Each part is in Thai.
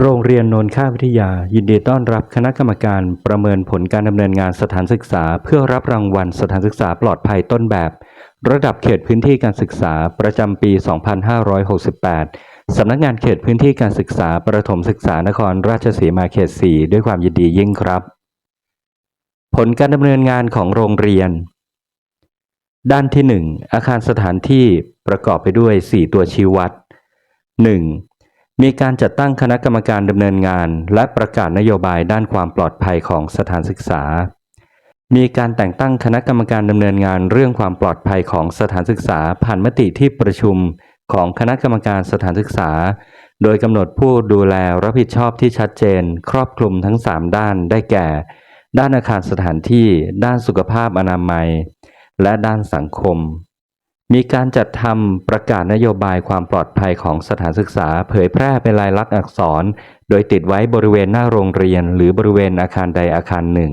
โรงเรียนโนนค่าวิทยา ยินดีต้อนรับคณะกรรมการประเมินผลการดำเนินงานสถานศึกษา เพื่อรับรางวัลสถานศึกษาปลอดภัยต้นแบบ ระดับเขตพื้นที่การศึกษาประจำปี 2568 สำนักงานเขตพื้นที่การศึกษาประถมศึกษานครราชสีมาเขต 4 ด้วยความยินดียิ่งครับ ผลการดำเนินงานของโรงเรียน ด้านที่ 1 อาคารสถานที่ประกอบไปด้วย 4 ตัวชี้วัด 1. มีการจัดตั้งคณะกรรมการดำเนินงาน และประกาศนโยบายด้านความปลอดภัยของสถานศึกษา มีการแต่งตั้งคณะกรรมการดำเนินงานเรื่องความปลอดภัยของสถานศึกษา ผ่านมติที่ประชุมของคณะกรรมการสถานศึกษา โดยกำหนดผู้ดูแลรับผิดชอบที่ชัดเจน ครอบคลุมทั้ง 3 ด้านได้แก่ ด้านอาคารสถานที่ ด้านสุขภาพอนามัย และด้านสังคม มีการจัดทำประกาศนโยบายความปลอดภัยของสถานศึกษา เผยแพร่เป็นลายลักษณ์อักษร โดยติดไว้บริเวณหน้าโรงเรียน หรือบริเวณอาคารใดอาคารหนึ่ง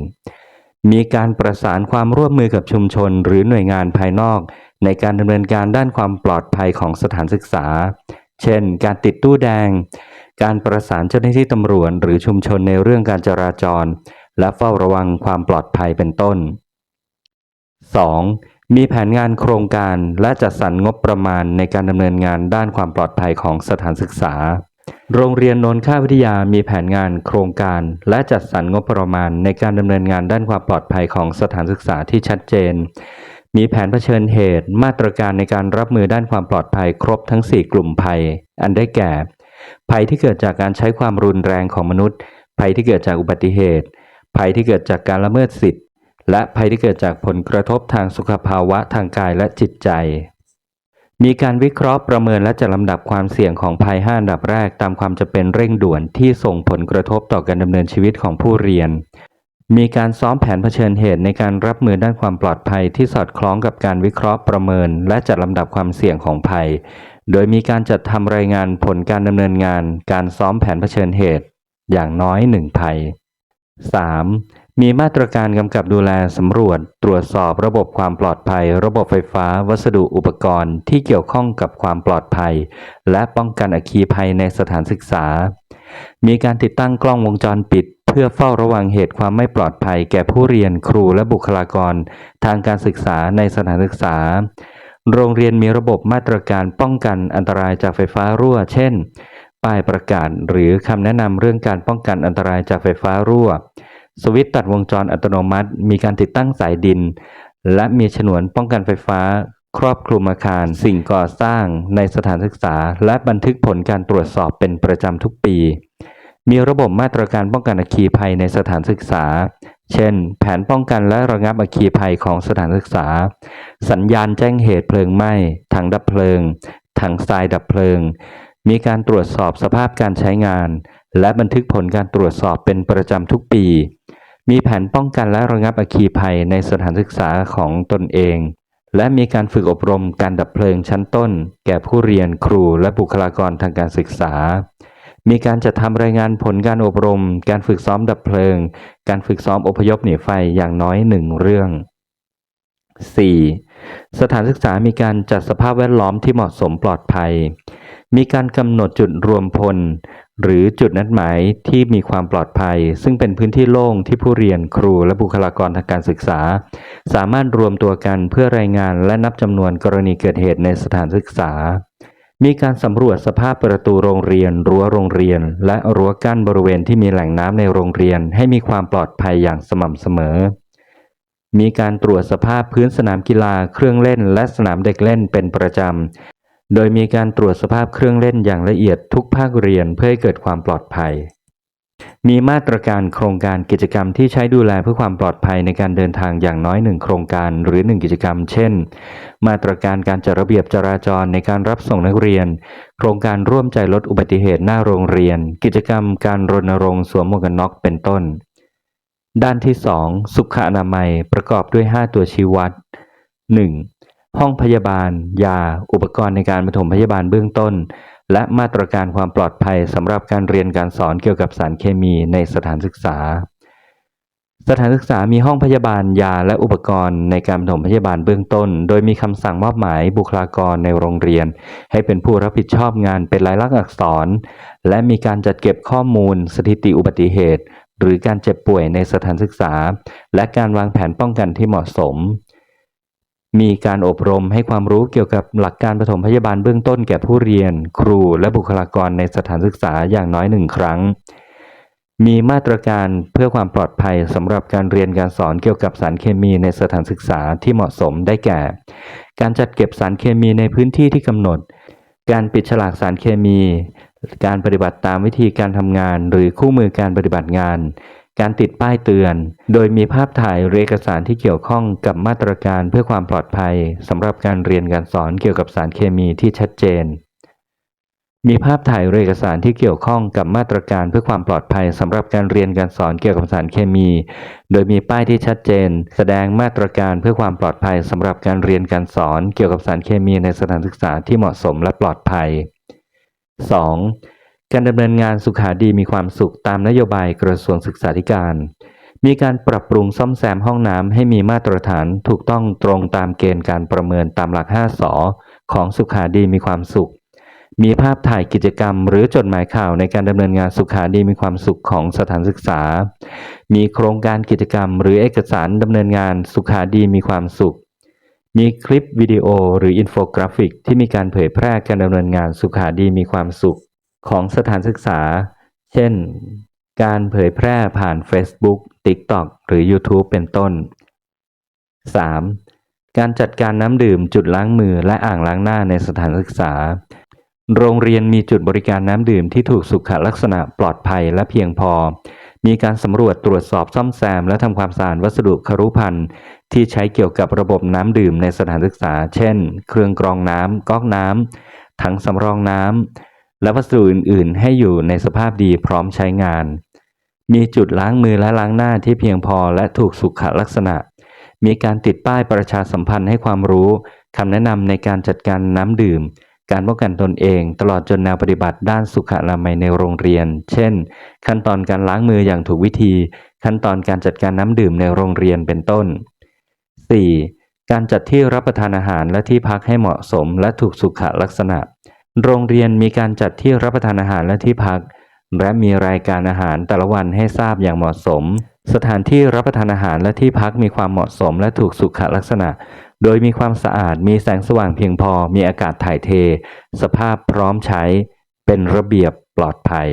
มีการประสานความร่วมมือกับชุมชน หรือหน่วยงานภายนอก ในการดำเนินการด้านความปลอดภัยของสถานศึกษา เช่น การติดตู้แดง การประสานเจ้าหน้าที่ตำรวจหรือชุมชนในเรื่องการจราจร และเฝ้าระวังความปลอดภัยเป็นต้น 2. มีแผนงานโครงการและจัดสรรงบประมาณในการดำเนินงานด้านความปลอดภัยของสถานศึกษา โรงเรียนนนค่าวิทยามีแผนงานโครงการ และจัดสรรงบประมาณในการดำเนินงานด้านความปลอดภัยของสถานศึกษาที่ชัดเจน มีแผนเผชิญเหตุ มาตรการในการรับมือด้านความปลอดภัยครบทั้ง 4 กลุ่มภัย อันได้แก่ ภัยที่เกิดจากการใช้ความรุนแรงของมนุษย์ ภัยที่เกิดจากอุบัติเหตุ ภัยที่เกิดจากการละเมิดสิทธิ และภัยที่เกิดจากผลกระทบทางสุขภาวะทางกายและจิตใจ มีการวิเคราะห์ประเมินและจัดลำดับความเสี่ยงของภัย5อันดับแรกตามความจำเป็นเร่งด่วนที่ส่งผลกระทบต่อการดำเนินชีวิตของผู้เรียน มีการซ้อมแผนเผชิญเหตุในการรับมือด้านความปลอดภัยที่สอดคล้องกับการวิเคราะห์ประเมิน และจัดลำดับความเสี่ยงของภัย โดยมีการจัดทำรายงานผลการดำเนินงาน การซ้อมแผนเผชิญเหตุ อย่างน้อยหนึ่งภัย 3. มีมาตรการกำกับดูแลสำรวจ ตรวจสอบระบบความปลอดภัย ระบบไฟฟ้า วัสดุอุปกรณ์ที่เกี่ยวข้องกับความปลอดภัย และป้องกันอัคคีภัยในสถานศึกษา มีการติดตั้งกล้องวงจรปิด เพื่อเฝ้าระวังเหตุความไม่ปลอดภัย แก่ผู้เรียนครูและบุคลากร ทางการศึกษาในสถานศึกษา โรงเรียนมีระบบมาตรการป้องกันอันตรายจากไฟฟ้ารั่ว เช่น ป้ายประกาศหรือคำแนะนำเรื่องการป้องกันอันตรายจากไฟฟ้ารั่ว สวิตตัดวงจรอัตโนมัติ มีการติดตั้งสายดิน และมีฉนวนป้องกันไฟฟ้า ครอบคลุมอาคาร สิ่งก่อสร้างในสถานศึกษา และบันทึกผลการตรวจสอบเป็นประจำทุกปี มีระบบมาตรการป้องกันอัคคีภัยในสถานศึกษา เช่น แผนป้องกันและระงับอัคคีภัยของสถานศึกษา สัญญาณแจ้งเหตุเพลิงไหม้ ถังดับเพลิง ถังทรายดับเพลิง มีการตรวจสอบสภาพการใช้งาน และบันทึกผลการตรวจสอบเป็นประจำทุกปี มีแผนป้องกันและระงับอัคคีภัยในสถานศึกษาของตนเอง และมีการฝึกอบรมการดับเพลิงชั้นต้น แก่ผู้เรียนครูและบุคลากรทางการศึกษา มีการจัดทำรายงานผลการอบรม การฝึกซ้อมดับเพลิง การฝึกซ้อมอพยพหนีไฟอย่างน้อยหนึ่งเรื่อง 4. สถานศึกษามีการจัดสภาพแวดล้อมที่เหมาะสมปลอดภัย มีการกำหนดจุดรวมพล หรือจุดนัดหมายที่มีความปลอดภัย ซึ่งเป็นพื้นที่โล่งที่ผู้เรียนครูและบุคลากรทางการศึกษา สามารถรวมตัวกันเพื่อรายงานและนับจำนวนกรณีเกิดเหตุในสถานศึกษา มีการสำรวจสภาพประตูโรงเรียน รั้วโรงเรียน และรั้วกั้นบริเวณที่มีแหล่งน้ำในโรงเรียน ให้มีความปลอดภัยอย่างสม่ำเสมอ มีการตรวจสภาพพื้นสนามกีฬาเครื่องเล่น และสนามเด็กเล่นเป็นประจำ โดยมีการตรวจสภาพเครื่องเล่นอย่างละเอียดทุกภาคเรียนเพื่อให้เกิดความปลอดภัย มีมาตรการโครงการกิจกรรมที่ใช้ดูแลเพื่อความปลอดภัยในการเดินทางอย่างน้อยหนึ่งโครงการหรือหนึ่งกิจกรรม เช่น มาตรการการจัดระเบียบจราจรในการรับส่งนักเรียน โครงการร่วมใจลดอุบัติเหตุหน้าโรงเรียน กิจกรรมการรณรงค์สวมหมวกกันน็อกเป็นต้น ด้านที่ 2 สุขอนามัยประกอบด้วย 5 ตัวชี้วัด 1. ห้องพยาบาล ยา อุปกรณ์ในการปฐมพยาบาลเบื้องต้น และมาตรการความปลอดภัยสำหรับการเรียนการสอนเกี่ยวกับสารเคมีในสถานศึกษา สถานศึกษามีห้องพยาบาลยาและอุปกรณ์ในการปฐมพยาบาลเบื้องต้น โดยมีคำสั่งมอบหมายบุคลากรในโรงเรียน ให้เป็นผู้รับผิดชอบงานเป็นลายลักษณ์อักษร และมีการจัดเก็บข้อมูล สถิติอุบัติเหตุ หรือการเจ็บป่วยในสถานศึกษา และการวางแผนป้องกันที่เหมาะสม มีการอบรมให้ความรู้เกี่ยวกับหลักการปฐมพยาบาลเบื้องต้นแก่ผู้เรียน ครูและบุคลากรในสถานศึกษาอย่างน้อยหนึ่งครั้ง มีมาตรการเพื่อความปลอดภัยสำหรับการเรียนการสอนเกี่ยวกับสารเคมีในสถานศึกษาที่เหมาะสมได้แก่ การจัดเก็บสารเคมีในพื้นที่ที่กำหนด การปิดฉลากสารเคมี การปฏิบัติตามวิธีการทำงาน หรือคู่มือการปฏิบัติงาน การติดป้ายเตือน โดยมีภาพถ่ายหรือเอกสารที่เกี่ยวข้องกับมาตรการเพื่อความปลอดภัยสำหรับการเรียนการสอนเกี่ยวกับสารเคมีที่ชัดเจน มีภาพถ่ายหรือเอกสารที่เกี่ยวข้องกับมาตรการเพื่อความปลอดภัยสำหรับการเรียนการสอนเกี่ยวกับสารเคมี โดยมีป้ายที่ชัดเจน แสดงมาตรการเพื่อความปลอดภัยสำหรับการเรียนการสอนเกี่ยวกับสารเคมีในสถานศึกษาที่เหมาะสมและปลอดภัย 2. การดำเนินงานสุขาดีมีความสุขตามนโยบายกระทรวงศึกษาธิการ มีการปรับปรุงซ่อมแซมห้องน้ำให้มีมาตรฐานถูกต้องตรงตามเกณฑ์การประเมินตามหลัก 5สอของสุขาดีมีความสุข มีภาพถ่ายกิจกรรม หรือจดหมายข่าวในการดำเนินงานสุขาดีมีความสุขของสถานศึกษา มีโครงการกิจกรรม หรือเอกสารดำเนินงานสุขาดีมีความสุข มีคลิปวิดีโอหรืออินโฟกราฟิก ที่มีการเผยแพร่การดำเนินงานสุขาดีมีความสุข ของสถานศึกษา เช่น การเผยแพร่ผ่าน Facebook TikTok หรือ YouTube เป็นต้น 3. การจัดการน้ำดื่มจุดล้างมือและอ่างล้างหน้าในสถานศึกษา โรงเรียนมีจุดบริการน้ำดื่มที่ถูกสุขลักษณะปลอดภัยและเพียงพอ มีการสำรวจตรวจสอบซ่อมแซม และทำความสะอาดวัสดุครุภัณฑ์ที่ใช้เกี่ยวกับระบบน้ำดื่มในสถานศึกษา เช่น เครื่องกรองน้ำก๊อกน้ำถังสำรองน้ำ และวัสดุอื่น ๆ ให้อยู่ในสภาพดีพร้อมใช้งาน มีจุดล้างมือและล้างหน้าที่เพียงพอและถูกสุขลักษณะ มีการติดป้ายประชาสัมพันธ์ให้ความรู้คำแนะนำในการจัดการน้ำดื่ม การป้องกันตนเอง ตลอดจนแนวปฏิบัติด้านสุขอนามัยในโรงเรียน เช่น ขั้นตอนการล้างมืออย่างถูกวิธี ขั้นตอนการจัดการน้ำดื่มในโรงเรียนเป็นต้น 4. การจัดที่รับประทานอาหารและที่พักให้เหมาะสมและถูกสุขลักษณะ โรงเรียนมีการจัดที่รับประทานอาหารและที่พัก และมีรายการอาหารแต่ละวันให้ทราบอย่างเหมาะสม สถานที่รับประทานอาหารและที่พักมีความเหมาะสมและถูกสุขลักษณะ โดยมีความสะอาดมีแสงสว่างเพียงพอ มีอากาศถ่ายเท สภาพพร้อมใช้ เป็นระเบียบปลอดภัย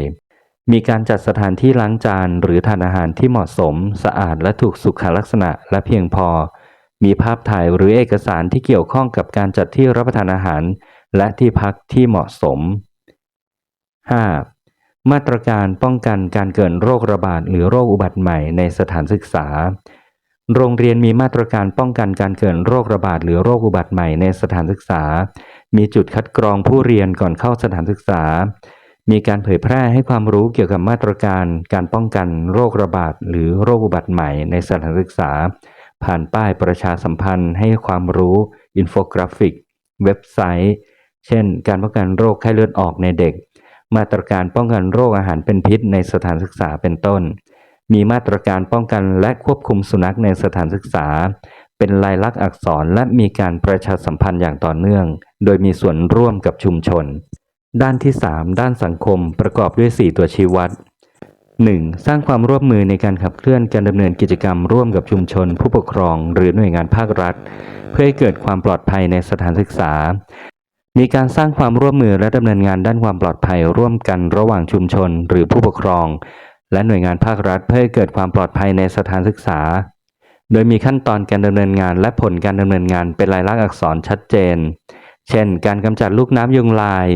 มีการจัดสถานที่ล้างจานหรือทานอาหารที่เหมาะสม สะอาดและถูกสุขลักษณะและเพียงพอ มีภาพถ่ายหรือเอกสารที่เกี่ยวข้องกับการจัดที่รับประทานอาหาร และที่พักที่เหมาะสม 5. มาตรการป้องกันการเกิดโรคระบาดหรือโรคอุบัติใหม่ในสถานศึกษา โรงเรียนมีมาตรการป้องกันการเกิดโรคระบาดหรือโรคอุบัติใหม่ในสถานศึกษา มีจุดคัดกรองผู้เรียนก่อนเข้าสถานศึกษา มีการเผยแพร่ให้ความรู้เกี่ยวกับมาตรการการป้องกันโรคระบาดหรือโรคอุบัติใหม่ในสถานศึกษา ผ่านป้ายประชาสัมพันธ์ให้ความรู้ อินโฟกราฟิก เว็บไซต์ เช่น การป้องกันโรคไข้เลือดออกในเด็ก มาตรการป้องกันโรคอาหารเป็นพิษในสถานศึกษาเป็นต้น มีมาตรการป้องกันและควบคุมสุนัขในสถานศึกษา เป็นลายลักษณ์อักษรและมีการประชาสัมพันธ์อย่างต่อเนื่อง โดยมีส่วนร่วมกับชุมชน ด้านที่ 3 ด้านสังคมประกอบด้วย 4 ตัวชี้วัด 1. สร้างความร่วมมือในการขับเคลื่อนการดำเนินกิจกรรมร่วมกับชุมชน ผู้ปกครอง หรือหน่วยงานภาครัฐ เพื่อให้เกิดความปลอดภัยในสถานศึกษา มีการสร้างความร่วมมือและดำเนินงานด้านความปลอดภัยร่วมกันระหว่างชุมชน หรือผู้ปกครอง และหน่วยงานภาครัฐเพื่อให้เกิดความปลอดภัยในสถานศึกษา โดยมีขั้นตอนการดำเนินงานและผลการดำเนินงานเป็นลายลักษณ์อักษรชัดเจน เช่น การกำจัดลูกน้ำยุงลาย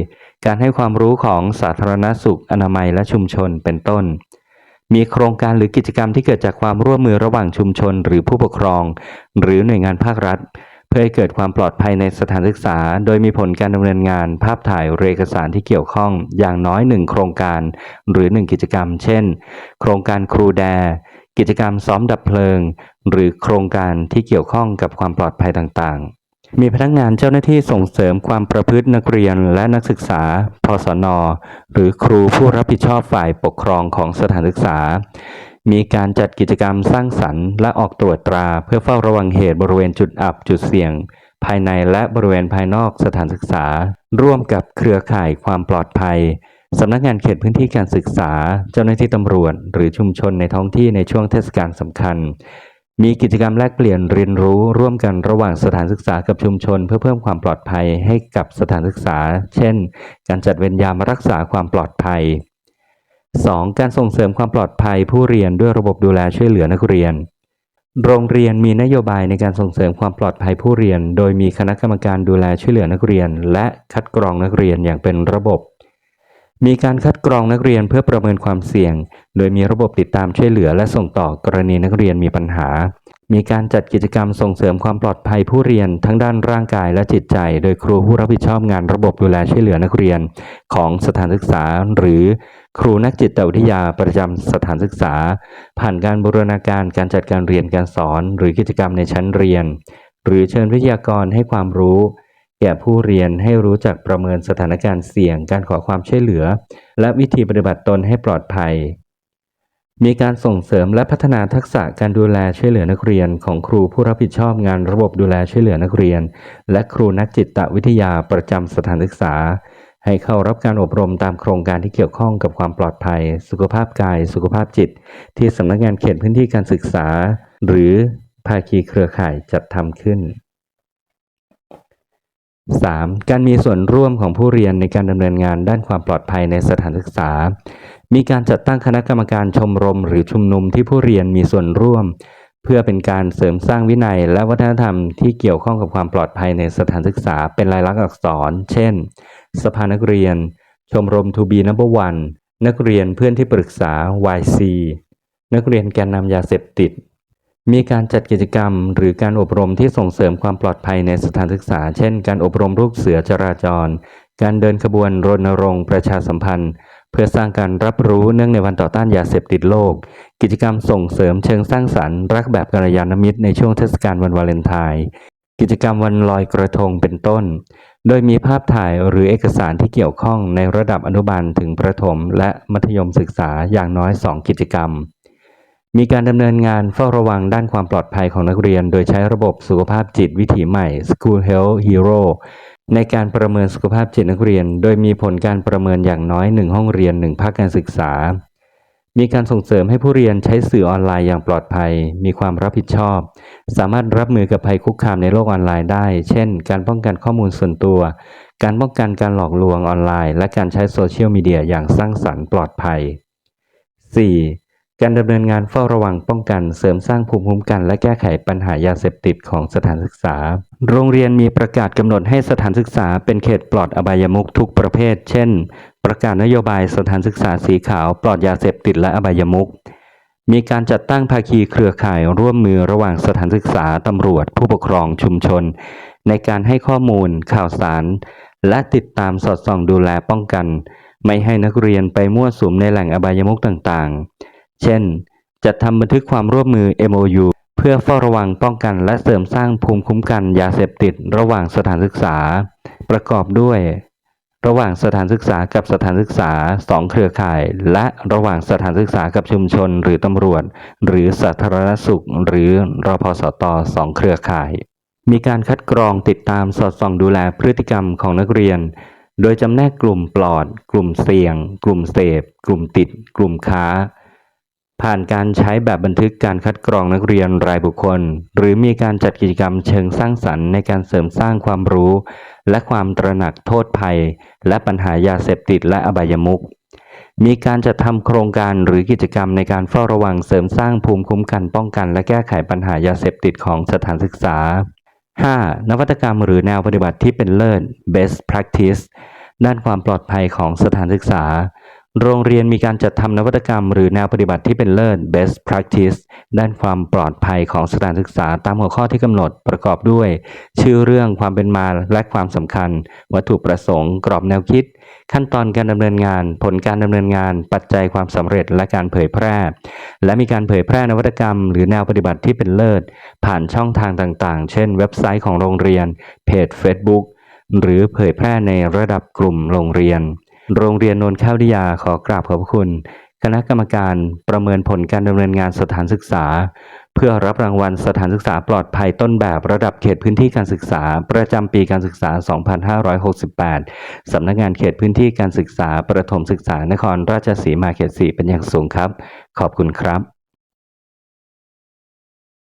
การให้ความรู้ของสาธารณสุขอนามัยและชุมชนเป็นต้นมีโครงการหรือกิจกรรมที่เกิดจากความร่วมมือระหว่างชุมชน หรือผู้ปกครอง หรือหน่วยงานภาครัฐ พื่อให้เกิดความปลอดภัยในสถานศึกษา โดยมีผลการดำเนินงาน ภาพถ่ายหรือเอกสารที่เกี่ยวข้องอย่างน้อยหนึ่งโครงการ หรือหนึ่งกิจกรรม เช่น โครงการครูแด กิจกรรมซ้อมดับเพลิง หรือโครงการที่เกี่ยวข้องกับความปลอดภัยต่างๆ มีพนักงานเจ้าหน้าที่ส่งเสริมความประพฤตินักเรียนและนักศึกษาพสนหรือครูผู้รับผิดชอบฝ่ายปกครองของสถานศึกษา มีการจัดกิจกรรมสร้างสรรค์และออกตรวจตราเพื่อเฝ้าระวังเหตุบริเวณจุดอับจุดเสี่ยง ภายในและบริเวณภายนอกสถานศึกษา ร่วมกับเครือข่ายความปลอดภัยสำนักงานเขตพื้นที่การศึกษา เจ้าหน้าที่ตำรวจ หรือชุมชนในท้องที่ในช่วงเทศกาลสำคัญ มีกิจกรรมแลกเปลี่ยนเรียนรู้ร่วมกันระหว่างสถานศึกษากับชุมชน เพื่อเพิ่มความปลอดภัยให้กับสถานศึกษา เช่น การจัดเวรยามรักษาความปลอดภัย 2. การส่งเสริมความปลอดภัยผู้เรียนด้วยระบบดูแลช่วยเหลือนักเรียน โรงเรียนมีนโยบายในการส่งเสริมความปลอดภัยผู้เรียน โดยมีคณะกรรมการดูแลช่วยเหลือนักเรียน และคัดกรองนักเรียนอย่างเป็นระบบ มีการคัดกรองนักเรียนเพื่อประเมินความเสี่ยง โดยมีระบบติดตามช่วยเหลือและส่งต่อกรณีนักเรียนมีปัญหา มีการจัดกิจกรรมส่งเสริมความปลอดภัยผู้เรียนทั้งด้านร่างกายและจิตใจ โดยครูผู้รับผิดชอบงานระบบดูแลช่วยเหลือนักเรียน ของสถานศึกษา หรือครูนักจิตวิทยาประจำสถานศึกษา ผ่านการบูรณาการการจัดการเรียนการสอน หรือกิจกรรมในชั้นเรียน หรือเชิญวิทยากรให้ความรู้ แก่ผู้เรียนให้รู้จักประเมินสถานการณ์เสี่ยง การขอความช่วยเหลือ และวิธีปฏิบัติตนให้ปลอดภัย มีการส่งเสริมและพัฒนาทักษะการดูแลช่วยเหลือนักเรียน ของครูผู้รับผิดชอบงานระบบดูแลช่วยเหลือนักเรียน และครูนักจิตวิทยาประจำสถานศึกษา ให้เข้ารับการอบรมตามโครงการที่เกี่ยวข้องกับความปลอดภัย สุขภาพกาย สุขภาพจิต ที่สำนักงานเขตพื้นที่การศึกษา หรือภาคีเครือข่ายจัดทำขึ้น 3. การมีส่วนร่วมของผู้เรียนในการดำเนินงานด้านความปลอดภัยในสถานศึกษา มีการจัดตั้งคณะกรรมการชมรมหรือชุมนุมที่ผู้เรียนมีส่วนร่วม เพื่อเป็นการเสริมสร้างวินัย และวัฒนธรรมที่เกี่ยวข้องกับความปลอดภัยในสถานศึกษาเป็นลายลักษณ์อักษร เช่น สภานักเรียน ชมรม To be number one นักเรียนเพื่อนที่ปรึกษา YC นักเรียนแกนนำยาเสพติด มีการจัดกิจกรรม หรือการอบรมที่ส่งเสริมความปลอดภัยในสถานศึกษา เช่น การอบรมลูกเสือจราจร การเดินขบวนรณรงค์ประชาสัมพันธ์ เพื่อสร้างการรับรู้เนื่องในวันต่อต้านยาเสพติดโลก กิจกรรมส่งเสริมเชิงสร้างสรรค์รักแบบกัลยาณมิตรในช่วงเทศกาลวันวาเลนไทน์กิจกรรมวันลอยกระทงเป็นต้น โดยมีภาพถ่ายหรือเอกสารที่เกี่ยวข้องในระดับอนุบาลถึงประถมและมัธยมศึกษาอย่างน้อย 2 กิจกรรม มีการดำเนินงานเฝ้าระวังด้านความปลอดภัยของนักเรียน โดยใช้ระบบสุขภาพจิตวิถีใหม่ School Health Hero ในการประเมินสุขภาพจิตนักเรียน โดยมีผลการประเมินอย่างน้อย 1 ห้องเรียน 1 ภาคการศึกษา มีการส่งเสริมให้ผู้เรียนใช้สื่อออนไลน์อย่างปลอดภัย มีความรับผิดชอบ สามารถรับมือกับภัยคุกคามในโลกออนไลน์ได้ เช่น การป้องกันข้อมูลส่วนตัว การป้องกันการหลอกลวงออนไลน์ และการใช้โซเชียลมีเดียอย่างสร้างสรรค์ปลอดภัย 4. การดำเนินงานเฝ้าระวังป้องกันเสริมสร้างภูมิคุ้มกัน และแก้ไขปัญหายาเสพติดของสถานศึกษา โรงเรียนมีประกาศกำหนดให้สถานศึกษาเป็นเขตปลอดอบายมุขทุกประเภท เช่น ประกาศนโยบายสถานศึกษาสีขาวปลอดยาเสพติดและอบายมุขมีการจัดตั้งภาคีเครือข่ายร่วมมือระหว่างสถานศึกษาตำรวจ ผู้ปกครองชุมชน ในการให้ข้อมูล ข่าวสาร และติดตามสอดส่องดูแลป้องกัน ไม่ให้นักเรียนไปมั่วสุมในแหล่งอบายมุขต่างๆ เช่น จัดทำบันทึกความร่วมมือ MOU เพื่อเฝ้าระวังป้องกันและเสริมสร้างภูมิคุ้มกันยาเสพติดระหว่างสถานศึกษา ประกอบด้วย ระหว่างสถานศึกษากับสถานศึกษา2เครือข่าย และระหว่างสถานศึกษากับชุมชน หรือตำรวจ หรือสาธารณสุข หรือรพสตสองเครือข่าย มีการคัดกรองติดตามสอดส่องดูแลพฤติกรรมของนักเรียนโดยจำแนกกลุ่มปลอด กลุ่มเสี่ยง กลุ่มเสพ กลุ่มติด กลุ่มค้า ผ่านการใช้แบบบันทึกการคัดกรองนักเรียนรายบุคคล หรือมีการจัดกิจกรรมเชิงสร้างสรรค์ในการเสริมสร้างความรู้ และความตระหนักโทษภัย และปัญหายาเสพติดและอบายมุขมีการจัดทำโครงการหรือกิจกรรมในการเฝ้าระวังเสริมสร้างภูมิคุ้มกันป้องกัน และแก้ไขปัญหายาเสพติดของสถานศึกษา 5. นวัตกรรมหรือแนวปฏิบัติที่เป็นเลิศ best practice ด้านความปลอดภัยของสถานศึกษา โรงเรียนมีการจัดทำนวัตกรรม หรือแนวปฏิบัติที่เป็นเลิศ best practice ด้านความปลอดภัยของสถานศึกษาตามหัวข้อที่กำหนดประกอบด้วย ชื่อเรื่องความเป็นมาและความสำคัญ วัตถุประสงค์ กรอบแนวคิด ขั้นตอนการดำเนินงาน ผลการดำเนินงาน ปัจจัยความสำเร็จและการเผยแพร่ และมีการเผยแพร่นวัตกรรม หรือแนวปฏิบัติที่เป็นเลิศ ผ่านช่องทางต่าง ๆ เช่น เว็บไซต์ของโรงเรียน เพจ Facebook หรือเผยแพร่ในระดับกลุ่มโรงเรียน โรงเรียนนนท์ข้าวดิยาขอกราบขอบพระคุณ คณะกรรมการประเมินผลการดำเนินงานสถานศึกษา เพื่อรับรางวัลสถานศึกษาปลอดภัยต้นแบบระดับเขตพื้นที่การศึกษา ประจำปีการศึกษา 2568 สำนักงานเขตพื้นที่การศึกษาประถมศึกษานครราชสีมาเขต 4 เป็นอย่างสูงครับ ขอบคุณครับ